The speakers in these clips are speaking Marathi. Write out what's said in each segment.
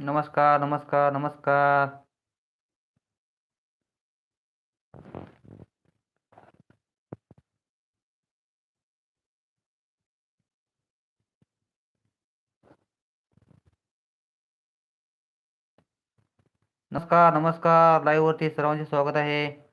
नमस्कार नमस्कार नमस्कार. नमस्कार नमस्कार. लाईव्ह वरती सर्वांचे स्वागत आहे.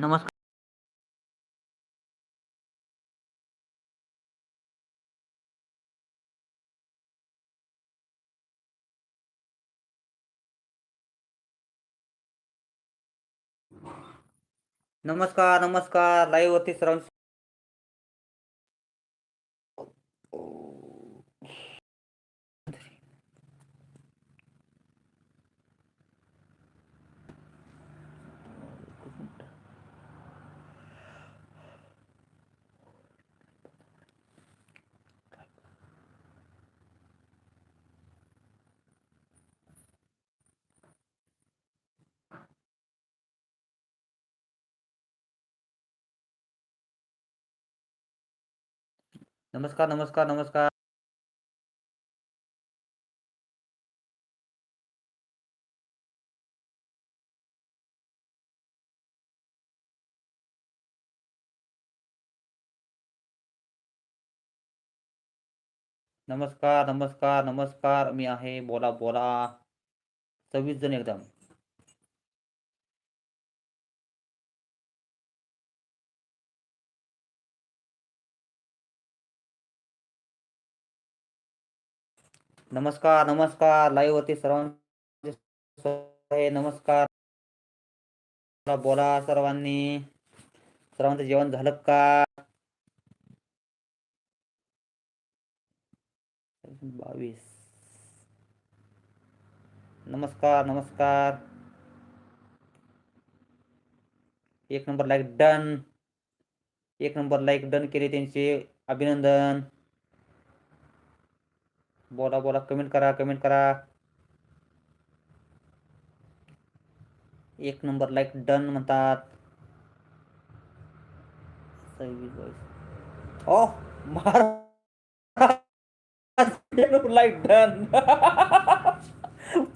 नमस्कार. नमस्कार नमस्कार. लाईव्ह वरती सर्वांचे नमस्कार नमस्कार नमस्कार। नमस्कार नमस्कार नमस्कार मी आहे बोला बोला। सव्वीस जण एकदम। नमस्कार नमस्कार. लाईव्ह वरती सर्वांचे नमस्कार. बोला सर्वांनी. सर्वांचं जेवण झालं का? बावीस. नमस्कार नमस्कार. एक नंबर लाईक डन एक नंबर लाईक डन केले त्यांचे. अभिनंदन. बोला बोला कमेंट करा कमेंट करा। एक नंबर लाइक डन म्हणतात. ओ डन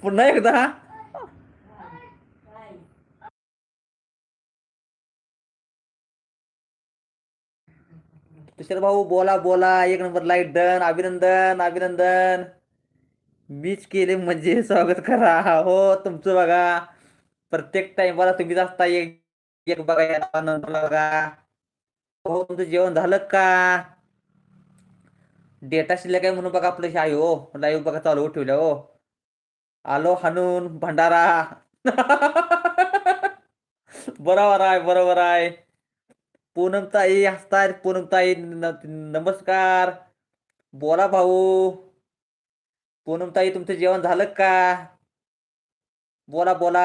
पुनः एकदा. तुषार भाऊ बोला बोला. एक नंबर लाइट डन अभिनंदन अभिनंदन. मीच केले म्हणजे स्वागत करा. हो तुमचं बघा. प्रत्येक टाइमला तुम्हीच असता. एक एक बघा बघा हो तुमचं जेवण झालं का? डेटा शिल्लक काय म्हणून बघा आपलं आहे हो लाईव्ह बघा चालू ठेवल्या हो. आलो हाणून भंडारा. बरोबर आहे बरोबर आहे. पूनमताई हसताय. पूनमताई नमस्कार. बोला भाऊ. पूनमताई तुमचं जेवण झालं का? बोला बोला.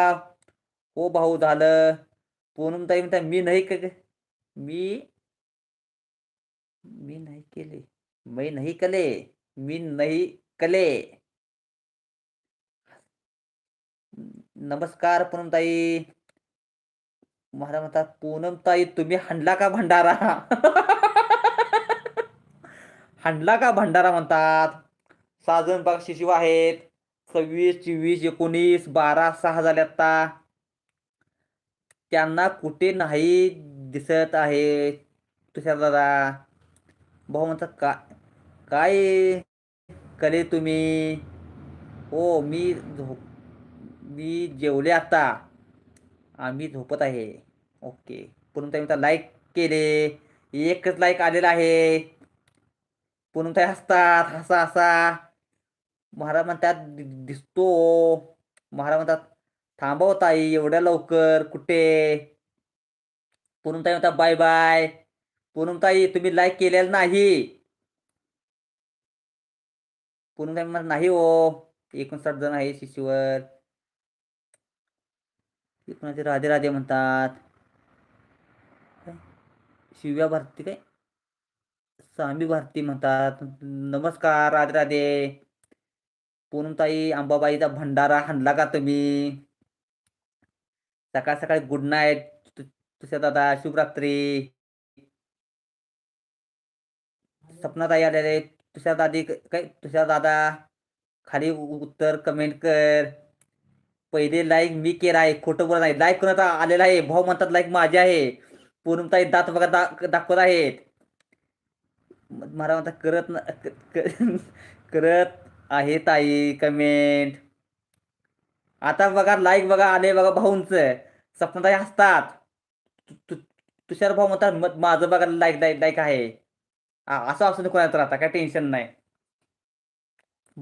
हो भाऊ झालं. पूनमताई म्हणता मी नाही का मी मी नाही केले. मी नाही कले. मी नाही कले. नमस्कार पूनमताई महाराज म्हणतात पूनमताई तुम्ही हंडला का भंडारा? हंडला का भंडारा म्हणतात? साजन बाग शिशिव आहेत. सव्वीस चोवीस एकोणीस बारा सहा झाले आता त्यांना कुठे नाही दिसत आहे तुषार दादा. भाऊ म्हणतात का काय कले तुम्ही? हो मी झोप मी जेवले आता. आम्ही झोपत आहे. ओके. पूनमताई म्हणता लाईक केले. एकच लाईक आलेला आहे. पूनमताई हसतात हसा हसा. महाराज म्हणतात दिसतो. महाराज म्हणतात थांबव ताई एवढ्या लवकर. कुठे? पूनमताई म्हणता बाय बाय. पूनमताई तुम्ही लाईक केलेलं नाही. पूनमताई म्हणतात नाही हो. एकोणसाठ जण आहे शिशीवर कोणाचे राधे राधे म्हणतात. काय? शिव्या भारती काय? सामी भारती म्हणतात. नमस्कार राधे राधे. पूनमताई अंबाबाईचा भंडारा हाणला का तुम्ही? सकाळ सकाळी गुड नाईट तुझ्या दादा शुभरात्री सपनाताई आलेले तुषार दादी काय? तुषार दादा खाली उत्तर कमेंट कर. पहिले लाईक मी केला आहे खोटं बोलत नाही लाईक कोणाचा आलेला आहे? भाऊ म्हणतात लाईक माझे आहे. पूर्णताई दात बघा दा दाखवत आहेत. मला म्हणतात करत ना करत आहे ताई कमेंट आता बघा लाईक बघा आले बघा भाऊंचं. सपनताई हसतात. तु- तुषार भाऊ म्हणतात माझं बघा लाईक लाईक लाईक आहे. असं असू दे आता काय टेन्शन नाही.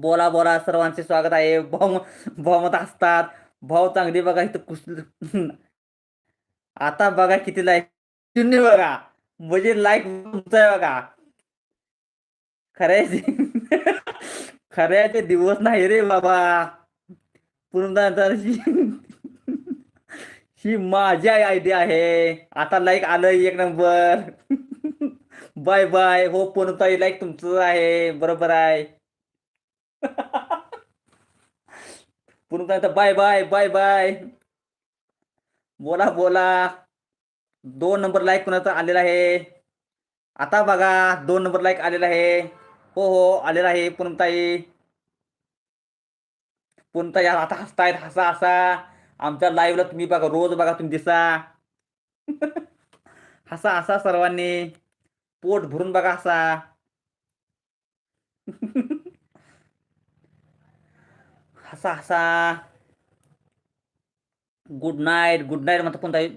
बोला बोला सर्वांचे स्वागत आहे. भाऊ भाऊ असतात. भाऊ चांगली बघा इथं कुस आता बघा किती लाईक शून्य बघा. म्हणजे लाईक तुमचं आहे बघा. खऱ्याचे खऱ्याचे दिवस नाही रे बाबा. पुन्हा ही माझी आयडिया आहे. आता लाईक आलं एक नंबर बाय बाय हो पूर्णताई लाईक तुमचं आहे. बरोबर आहे. पूर्णताई बाय बाय बाय बाय. बोला बोला. दोन नंबर लाईक कुणाचा आलेला आहे? आता बघा दोन नंबर लाईक आलेला आहे. हो हो आलेला आहे पूर्णताई पूर्णताई आता हसतायत हसा हसा. आमच्या लाईव्हला तुम्ही बघा रोज बघा तुम्ही दिसा. हसा हसा सर्वांनी. पोट भरून बघा हसा. हसा हसा गुड नाईट गुड नाईट म्हणतात पुनताई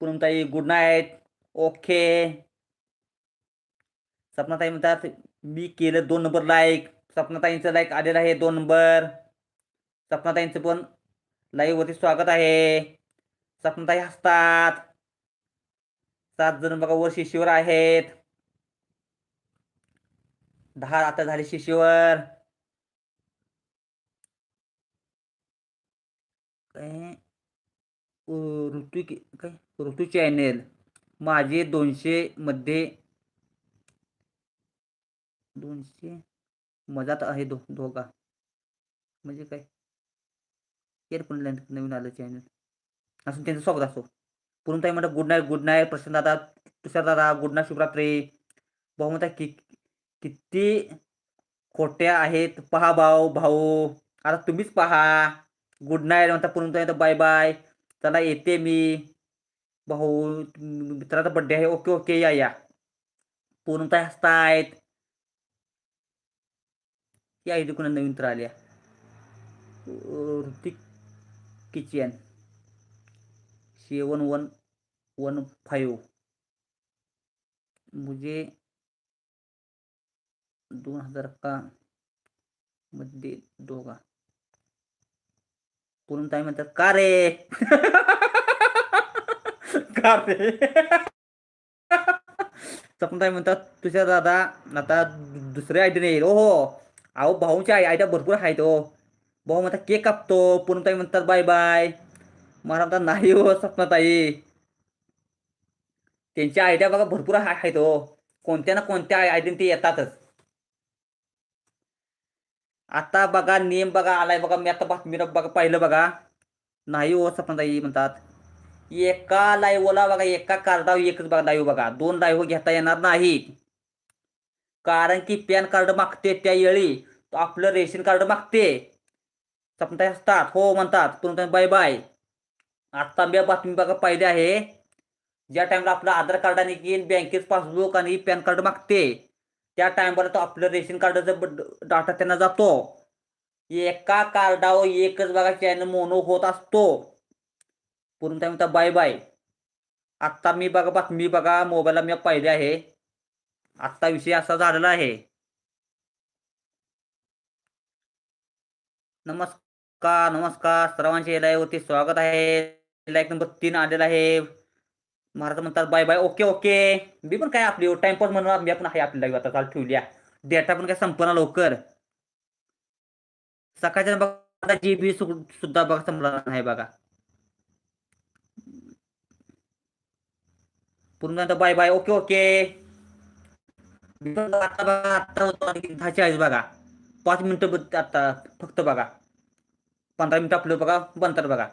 पुनमताई गुड नाईट ओके सपनाताई म्हणतात मी केलं दोन नंबर लाईक सपनाताईंचं लाईक आलेलं आहे दोन नंबर सपनाताईंचं पण लाईव्ह वरती स्वागत आहे. सपनाताई हसतात. सात जण बघा वर शिशीवर आहेत. दहा आता झाले शिशीवर. काय ऋतू की- काय? ऋतू चॅनेल. माझे दोनशे मध्ये दोनशे मजात आहे दो दोघा. म्हणजे काय? एअरफोन नवीन आलं चॅनल असं त्यांचं स्वागत असो. पूर्णताई म्हणतात good night good night Prashant दादा तुषार दादा गुड नाईट शुभरात्री. भाऊ म्हणतात कि किती खोट्या आहेत पहा भाऊ भाऊ. आता तुम्हीच पहा. गुड नाईट म्हणता पूर्ण म्हणतात बाय बाय चला येते मी. भाऊ मित्राचा बड्डे आहे. ओके ओके या या. पूर्णता हसतायत. या इथे कुणा नवीन तर आल्या? Hrithik kitchen seven one one five मुझे दोन हजार का मध्ये दोघा. पूर्णताई म्हणतात का रे? का रे? सपनताई म्हणतात तुझ्या दादा आता दुसऱ्या आयडीने येईल. ओ हो अहो भाऊच्या आयडिया भरपूर आहेत हो. भाऊ म्हणतात केक कापतो. पूर्णताई म्हणतात बाय बाय. मला म्हणतात नाही हो सपनाताई. त्यांच्या आयडिया बघा भरपूर हा- आहेत हो. कोणत्या ना कोणत्या आयडीने ते येतातच. आता बघा, नेम बघा, आलाय बघा, मी आता बातमीला बघा, पाहिलं बघा. नाही हो सपनाताई म्हणतात. एका लाईव्हला बघा, एका कार्डावर एकच बघा लाईव्ह बघा. दोन लाईव्ह घेता येणार नाही. कारण की पॅन कार्ड मागते त्यावेळी तो आपलं रेशन कार्ड मागते. सपनाताई असतात. हो, म्हणतात. पुन्हा बाय बाय. आता मी बातमी बघा पाहिली आहे. ज्या टाइमला आपलं आधार कार्ड आणि बँकेत पासबुक आणि पॅन कार्ड मागते. त्या टाइमला तो आपलं रेशन कार्डाचा डाटा त्यांना जातो. एका कार्डावर एकच बघा चॅनल मोनो होत असतो. पूर्ण टाइम बाय बाय आत्ता मी बघा बातमी बघा मोबाईलला मी पाहिले आहे. आत्ता विषय असा झालेला आहे. नमस्कार नमस्कार. सर्वांचे लाईव्ह वरती स्वागत आहे. लाईक नंबर तीन आलेला आहे. महाराज म्हणतात बाय बाय ओके ओके. मी पण काय आपली टाइमपास म्हणून मी पण आहे आपली लाईव्ह आता काल ठेवल्या डेटा पण काय संपला लवकर. सकाळच्या बघा जी बी सुद्धा बघा संपला नाही बघा. पूर्ण बाय बाय ओके ओके. आता बघा आता होतो दहा चाळीस बघा. पाच मिनिटं आता फक्त बघा. पंधरा मिनिटं आपलं बघा बनतात बघा.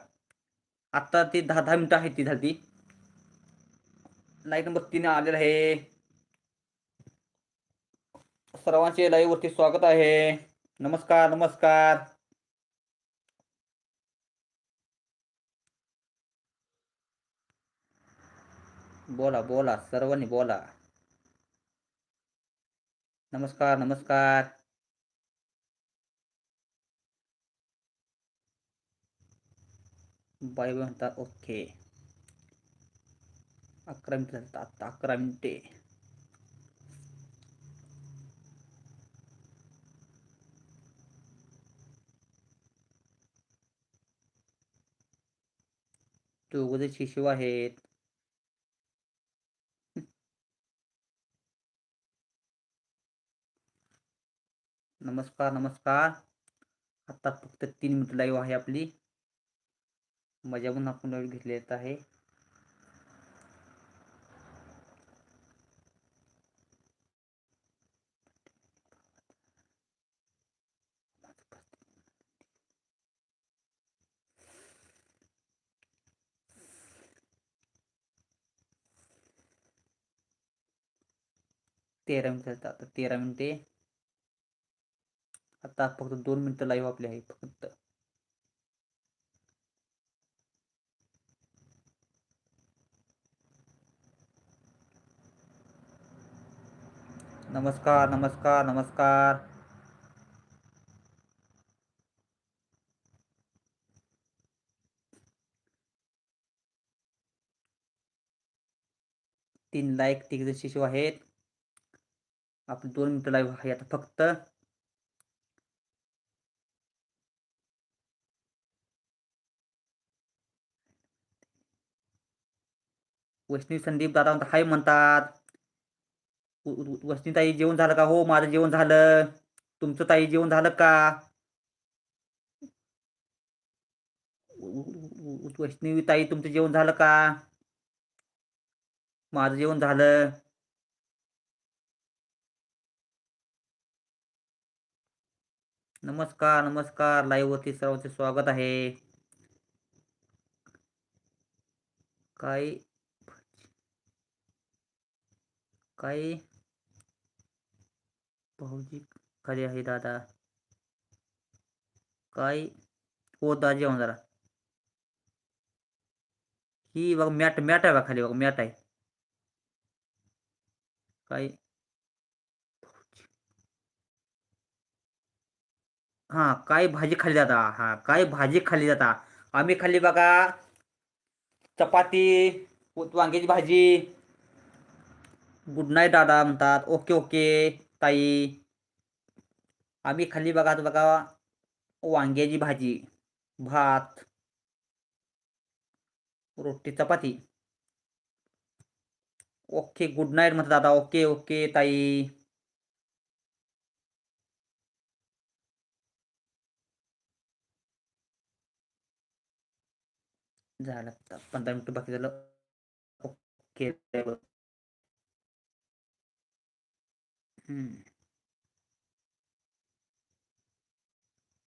आता ती दहा दहा मिनिटं आहेत ती झाली लाईक नंबर तीन आलेला आहे. सर्वांचे लाईव्ह वरती स्वागत आहे. नमस्कार नमस्कार. बोला बोला सर्वांनी बोला. नमस्कार नमस्कार. बाय म्हणतात ओके अकरा मिनिट झालं. आता अकरा मिनिटे. दोघे शिशू आहेत. नमस्कार नमस्कार. आता फक्त तीन मिनिट लाईव्ह आहे आपली. मजा म्हणून आपण लाईव्ह घेतली येत आहे. तेरा मिनिट आता तेरा मिनिटे. आता फक्त दोन मिनटं लाईव्ह आपली आहे फक्त. नमस्कार नमस्कार नमस्कार. तीन लाईक तिघ शिशू आहेत. आपली दोन मिनिटं लाईव्ह आहे. आता फक्त वैष्णवी संदीप दादा म्हणतात हाय म्हणतात. वैष्णवी ताई जेवण झालं का? हो माझं जेवण झालं. तुमचं ताई जेवण झालं का? वैष्णवी ताई तुमचं जेवण झालं का? माझं जेवण झालं. नमस्कार नमस्कार लाईव्ह वरती सर्वांचे स्वागत आहे. काय? काय? भाऊजी खाली आहे दादा. काय? हो दादा जेवण जरा. ही बघ, मॅट मॅट खाली बघ, मॅट आहे. हा काय भाजी खाल्ली जाता? हा काय भाजी खाल्ली जाता? आम्ही खाल्ली बघा चपाती वांग्याची भाजी. गुड नाईट दादा म्हणतात. ओके ओके ताई. आम्ही खाल्ली बघा बघा वांग्याची भाजी भात रोटी चपाती. ओके गुड नाईट म्हणतात दादा. ओके ओके ताई. झालं. पंधरा मिनिट बाकी झालं. ओके. हम्म.